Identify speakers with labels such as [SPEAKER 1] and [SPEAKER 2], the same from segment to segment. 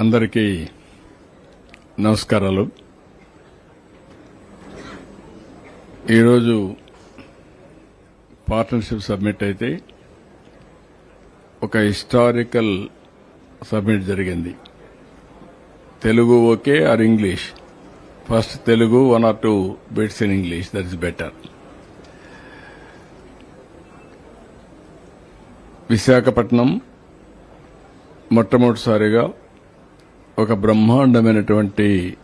[SPEAKER 1] అందరికీ నమస్కారాలు. ఈరోజు పార్ట్నర్షిప్ సబ్మిట్ అయితే ఒక హిస్టారికల్ సబ్మిట్ జరిగింది. Telugu okay or English? First Telugu one or two bits in English that is better. Visakhapatnam మొట్టమొదటిసారిగా ఒక బ్రహ్మాండమైనటువంటి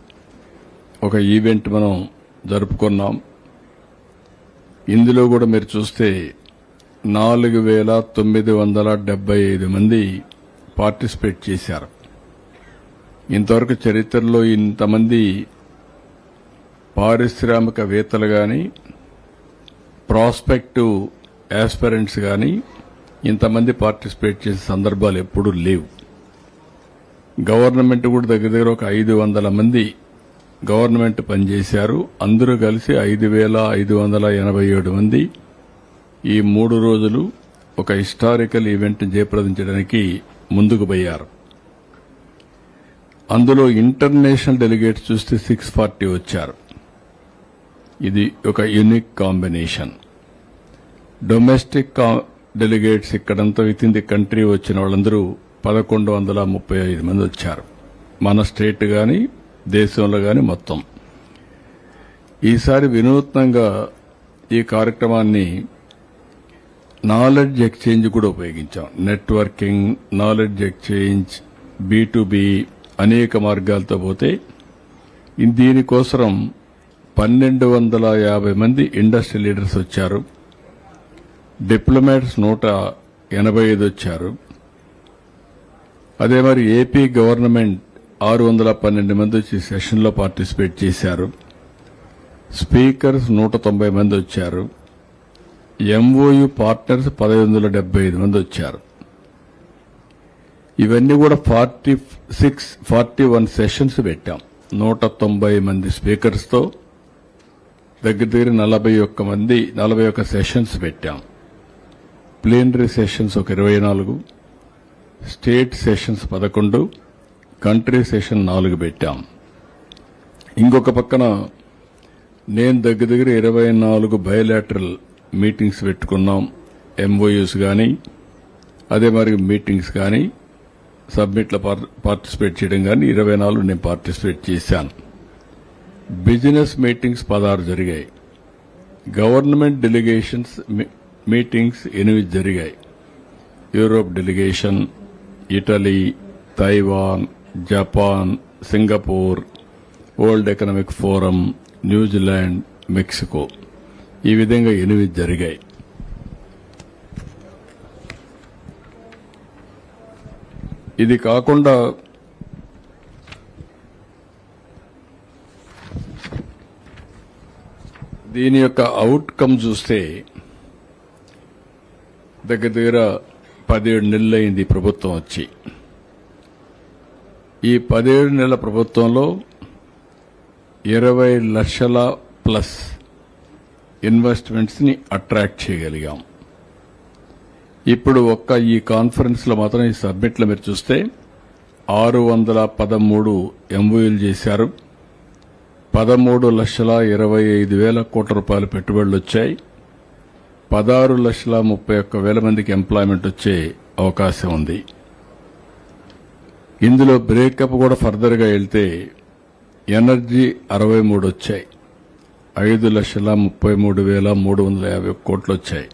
[SPEAKER 1] ఒక ఈవెంట్ మనం జరుపుకున్నాం. ఇందులో కూడా మీరు చూస్తే నాలుగు వేల తొమ్మిది వందల డెబ్బై ఐదు మంది పార్టిసిపేట్ చేశారు. ఇంతవరకు చరిత్రలో ఇంతమంది పారిశ్రామికవేత్తలు కానీ ప్రాస్పెక్టివ్ యాస్పరెంట్స్ కానీ ఇంతమంది పార్టిసిపేట్ చేసే సందర్భాలు ఎప్పుడూ లేవు. గవర్నమెంట్ కూడా దగ్గర దగ్గర ఒక ఐదు వందల మంది గవర్నమెంట్ పనిచేశారు. అందరూ కలిసి ఐదు వేల ఐదు వందల ఎనభై ఏడు మంది ఈ మూడు రోజులు ఒక హిస్టారికల్ ఈవెంట్ జయప్రదించడానికి ముందుకు పోయారు. అందులో ఇంటర్నేషనల్ డెలిగేట్స్ చూస్తే సిక్స్ ఫార్టీ వచ్చారు. ఇది ఒక యునిక్ కాంబినేషన్. డొమెస్టిక్ డెలిగేట్స్ ఇక్కడంతా విత్ ఇన్ ది కంట్రీ వచ్చిన వాళ్ళందరూ పదకొండు వందల ముప్పై ఐదు మంది వచ్చారు. మన స్టేట్ కానీ దేశంలో కానీ మొత్తం. ఈసారి వినూత్నంగా ఈ కార్యక్రమాన్ని నాలెడ్జ్ ఎక్స్చేంజ్ కూడా ఉపయోగించాం. నెట్వర్కింగ్ నాలెడ్జ్ ఎక్స్చేంజ్ బీ అనేక మార్గాలతో పోతే దీనికోసం పన్నెండు వందల యాభై మంది ఇండస్ట్రీ లీడర్స్ వచ్చారు. డిప్లొమాట్స్ నూట ఎనభై ఐదు వచ్చారు. అదే మరి ఏపీ గవర్నమెంట్ ఆరు వందల పన్నెండు మంది వచ్చి సెషన్లో పార్టిసిపేట్ చేశారు. స్పీకర్స్ నూట తొంభై మంది వచ్చారు. ఎంఓయు పార్ట్నర్స్ పదహైదు వందల డెబ్బై ఐదు మంది వచ్చారు. ఇవన్నీ కూడా forty six forty one sessions పెట్టాం. నూట తొంభై మంది స్పీకర్స్తో దగ్గర దగ్గర నలభై ఒక్క మంది నలభై ఒక్క సెషన్స్ పెట్టాం. ప్లీనరీ సెషన్స్ ఒక ఇరవై నాలుగు స్టేట్ సెషన్స్ పదకొండు కంట్రీ సెషన్ నాలుగు పెట్టాం. ఇంకొక పక్కన నేను దగ్గర దగ్గర ఇరవై నాలుగు బయోలాటరల్ మీటింగ్స్ పెట్టుకున్నాం ఎంఓయూస్ కానీ అదే మరి మీటింగ్స్ కానీ సబ్మిట్లో పార్టిసిపేట్ చేయడం కానీ ఇరవై నాలుగు నేను పార్టిసిపేట్ చేశాను. బిజినెస్ మీటింగ్స్ పదహారు జరిగాయి. గవర్నమెంట్ డెలిగేషన్స్ మీ- మీటింగ్స్ ఎనిమిది జరిగాయి. Europe delegation Italy Taiwan Japan Singapore World Economic Forum New Zealand Mexico. ఈ విధంగా ఎనిమిది జరిగాయి. ఇది కాకుండా దీని యొక్క అవుట్కమ్ చూస్తే దగ్గర దగ్గర పదిహేడు నెలలైంది ప్రభుత్వం వచ్చి. ఈ పదిహేడు నెలల ప్రభుత్వంలో ఇరవై లక్షల ప్లస్ ఇన్వెస్ట్మెంట్స్ని అట్రాక్ట్ చేయగలిగాం. ఇప్పుడు ఒక్క ఈ కాన్ఫరెన్స్లో మాత్రం ఈ సబ్మిట్లు మీరు చూస్తే ఆరు వందల పదమూడు ఎంఓయూలు చేశారు. పదమూడు లక్షల ఇరవై ఐదు వేల కోట్ల రూపాయల పెట్టుబడులు వచ్చాయి. పదహారు లక్షల ముప్పై ఒక్క వేల మందికి ఎంప్లాయ్మెంట్ వచ్చే అవకాశం ఉంది. ఇందులో బ్రేకప్ కూడా ఫర్దర్గా వెళ్తే ఎనర్జీ అరవై మూడు వచ్చాయి. ఐదు లక్షల ముప్పై మూడు వేల మూడు వందల యాభై కోట్లు వచ్చాయి.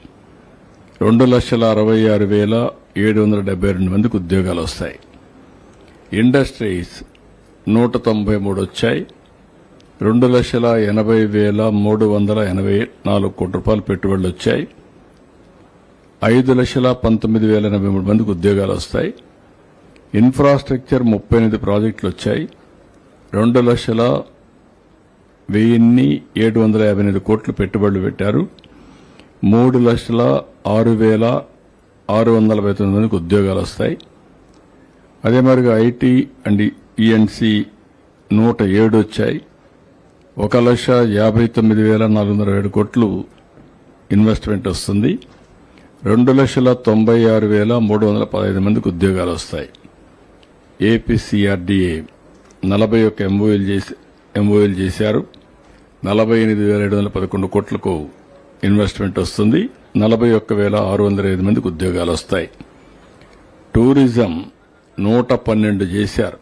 [SPEAKER 1] రెండు లక్షల అరవై ఆరు వేల ఏడు వందల డెబ్బై రెండు మందికి ఉద్యోగాలు వస్తాయి. ఇండస్ట్రీస్ నూట తొంభై మూడు వచ్చాయి. రెండు లక్షల ఎనభై వేల మూడు వందల ఎనభై నాలుగు కోట్ల రూపాయలు పెట్టుబడులు వచ్చాయి. ఐదు లక్షల పంతొమ్మిది వేల ఎనభై మూడు మందికి ఉద్యోగాలు వస్తాయి. ఇన్ఫ్రాస్ట్రక్చర్ ముప్పై ఎనిమిది ప్రాజెక్టులు వచ్చాయి. రెండు లక్షల వెయ్యిన్ని ఏడు వందల యాభై ఎనిమిది కోట్లు పెట్టుబడులు పెట్టారు. మూడు లక్షల ఆరు వేల ఆరు వందల నలభై తొమ్మిది మందికి ఉద్యోగాలు వస్తాయి. అదే మరిగా ఐటీ అండ్ ఈఎన్సి నూట ఏడు వచ్చాయి. ఒక లక్ష యాభై తొమ్మిది వేల నాలుగు వందల ఏడు కోట్లు ఇన్వెస్ట్మెంట్ వస్తుంది. రెండు లక్షల తొంభై ఆరు వేల మూడు వందల పదహైదు మందికి ఉద్యోగాలు వస్తాయి. ఏపీసీఆర్డీఏ నలభై ఒక్క ఎంఓఎల్ చేసి ఎంఓఎల్ చేశారు. నలభై ఎనిమిది వేల ఏడు వందల పదకొండు కోట్లకు ఇన్వెస్ట్మెంట్ వస్తుంది. నలభై ఒక్క వేల ఆరు వందల ఐదు మందికి ఉద్యోగాలు వస్తాయి. టూరిజం నూట పన్నెండు చేశారు.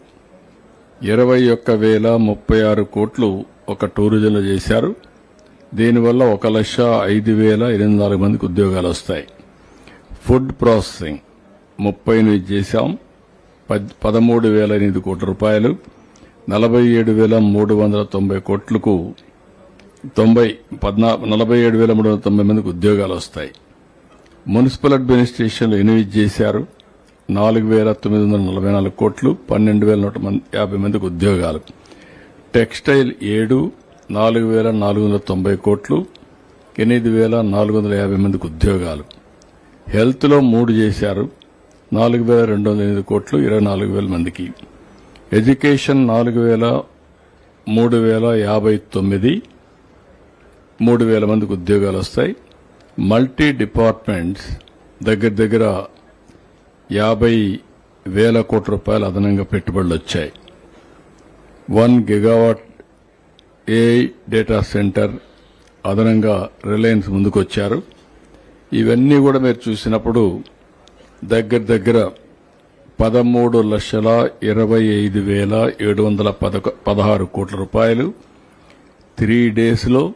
[SPEAKER 1] ఇరవై ఒక్క వేల ముప్పై ఆరు కోట్లు ఒక టూరిజంలో చేశారు. దీనివల్ల ఒక లక్ష ఐదు వేల ఎనిమిది నాలుగు మందికి ఉద్యోగాలు వస్తాయి. Food processing. ముప్పై ఎనిమిది చేశాం. పద్- పదమూడు వేల ఎనిమిది కోట్ల రూపాయలు. నలభై ఏడు వేల మూడు వందల తొంభై కోట్లకు తొంభై పద్నా నలభై ఏడు వేల మూడు వందల తొంభై మందికి ఉద్యోగాలు వస్తాయి. మున్సిపల్ అడ్మినిస్ట్రేషన్లు ఎనిమిది చేశారు. నాలుగు వేల తొమ్మిది వందల నలభై నాలుగు కోట్లు పన్నెండు వేల నూట మంది యాభై మందికి ఉద్యోగాలు. టెక్స్టైల్ ఏడు నాలుగు వేల నాలుగు వందల తొంభై కోట్లు ఎనిమిది వేల నాలుగు వందల యాభై మందికి ఉద్యోగాలు. హెల్త్లో మూడు చేశారు. నాలుగు వేల రెండు వందల ఎనిమిది కోట్లు ఇరవై నాలుగు వేల మందికి. ఎడ్యుకేషన్ నాలుగు వేల మూడు వేల యాభై తొమ్మిది మూడు వేల మందికి ఉద్యోగాలు వస్తాయి. మల్టీ డిపార్ట్మెంట్స్ దగ్గర దగ్గర యాభై వేల కోట్ల రూపాయలు అదనంగా పెట్టుబడులు వచ్చాయి. One gigawatt AI data centre అదనంగా రిలయన్స్ ముందుకొచ్చారు. ఇవన్నీ కూడా మీరు చూసినప్పుడు దగ్గర దగ్గర పదమూడు లక్షల ఇరవై ఐదు వేల ఏడు వందల పదకొ పదహారు కోట్ల రూపాయలు త్రీ డేస్లో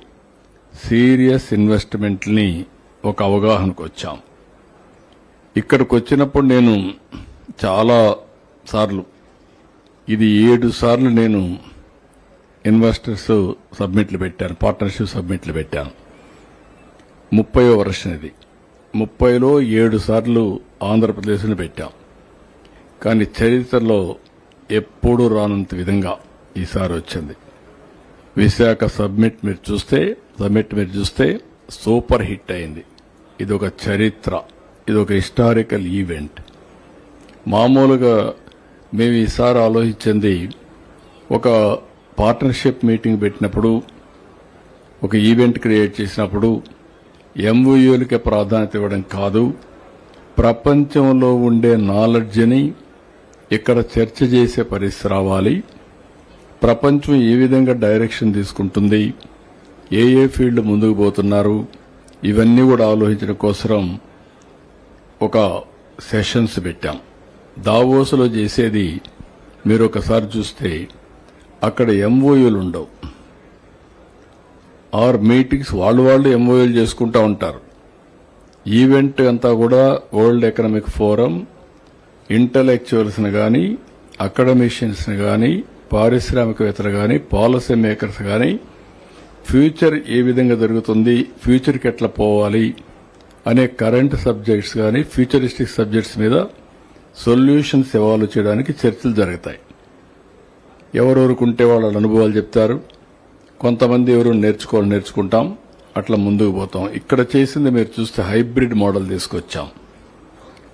[SPEAKER 1] సీరియస్ ఇన్వెస్ట్మెంట్ని ఒక అవగాహనకు వచ్చాం. ఇక్కడికి వచ్చినప్పుడు నేను చాలా సార్లు ఇది ఏడు సార్లు నేను ఇన్వెస్టర్స్ సబ్మిట్లు పెట్టాను పార్ట్నర్షిప్ సబ్మిట్లు పెట్టాను. ముప్పై వర్షం ఇది ముప్పైలో ఏడు సార్లు ఆంధ్రప్రదేశ్ను పెట్టాం. కానీ చరిత్రలో ఎప్పుడూ రానంత విధంగా ఈసారి వచ్చింది. విశాఖ సబ్మిట్ మీరు చూస్తే సబ్మిట్ మీరు చూస్తే సూపర్ హిట్ అయింది. ఇది ఒక చరిత్ర ఇది ఒక హిస్టారికల్ ఈవెంట్. మామూలుగా మేము ఈసారి ఆలోచించింది ఒక పార్ట్నర్షిప్ మీటింగ్ పెట్టినప్పుడు ఒక ఈవెంట్ క్రియేట్ చేసినప్పుడు ఎంఓయూలకే ప్రాధాన్యత ఇవ్వడం కాదు. ప్రపంచంలో ఉండే నాలెడ్జ్ని ఇక్కడ చర్చ చేసే పరిస్థితి రావాలి. ప్రపంచం ఏ విధంగా డైరెక్షన్ తీసుకుంటుంది? ఏ ఏ ఫీల్డ్ ముందుకు పోతున్నారు? ఇవన్నీ కూడా ఆలోచించడం కోసం ఒక సెషన్స్ పెట్టాం. దావోసులో చేసేది మీరు ఒకసారి చూస్తే అక్కడ ఎంఓయూలు ఉండవు. ఆర్ మీటింగ్స్ వాళ్ళు వాళ్ళు ఎంఓయూలు చేసుకుంటా ఉంటారు. ఈవెంట్ అంతా కూడా వరల్డ్ ఎకనామిక్ ఫోరం ఇంటలెక్చువల్స్ని కానీ అకాడమిషియన్స్ని కానీ పారిశ్రామికవేత్తలు కానీ పాలసీ మేకర్స్ కానీ ఫ్యూచర్ ఏ విధంగా జరుగుతుంది ఫ్యూచర్కి ఎట్లా పోవాలి అనే కరెంట్ సబ్జెక్ట్స్ కానీ ఫ్యూచరిస్టిక్ సబ్జెక్ట్స్ మీద సొల్యూషన్స్ ఇవాల్వ్ చేయడానికి చర్చలు జరుగుతాయి. ఎవరెవరుకుంటే వాళ్ళ అనుభవాలు చెప్తారు. కొంతమంది ఎవరు నేర్చుకోవాలి నేర్చుకుంటాం అట్లా ముందుకు పోతాం. ఇక్కడ చేసింది మీరు చూస్తే హైబ్రిడ్ మోడల్ తీసుకొచ్చాం.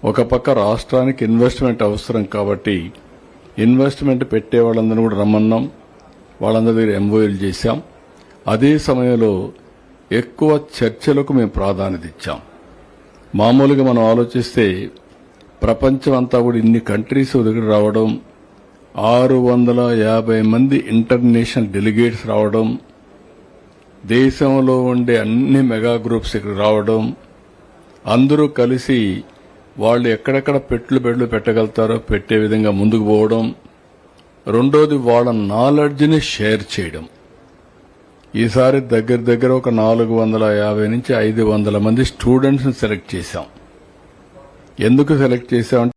[SPEAKER 1] ఒక పక్క రాష్ట్రానికి ఇన్వెస్ట్మెంట్ అవసరం కాబట్టి ఇన్వెస్ట్మెంట్ పెట్టే వాళ్ళందరూ కూడా రమ్మన్నాం. వాళ్ళందరి దగ్గర ఎంఓఎల్ చేశాం. అదే సమయంలో ఎక్కువ చర్చలకు మేము ప్రాధాన్యత ఇచ్చాం. మామూలుగా మనం ఆలోచిస్తే ప్రపంచం అంతా కూడా ఇన్ని కంట్రీస్ దగ్గర రావడం ఆరు వందల యాభై మంది ఇంటర్నేషనల్ డెలిగేట్స్ రావడం దేశంలో ఉండే అన్ని మెగా గ్రూప్స్ ఇక్కడ రావడం అందరూ కలిసి వాళ్ళు ఎక్కడెక్కడ పెట్లు పెట్లు పెట్టగలుగుతారో పెట్టే విధంగా ముందుకు పోవడం రెండోది వాళ్ళ నాలెడ్జ్ని షేర్ చేయడం. ఈసారి దగ్గర దగ్గర ఒక నాలుగు వందల యాభై నుంచి ఐదు వందల మంది స్టూడెంట్స్ని సెలెక్ట్ చేశాం. ఎందుకు సెలెక్ట్ చేశామంటే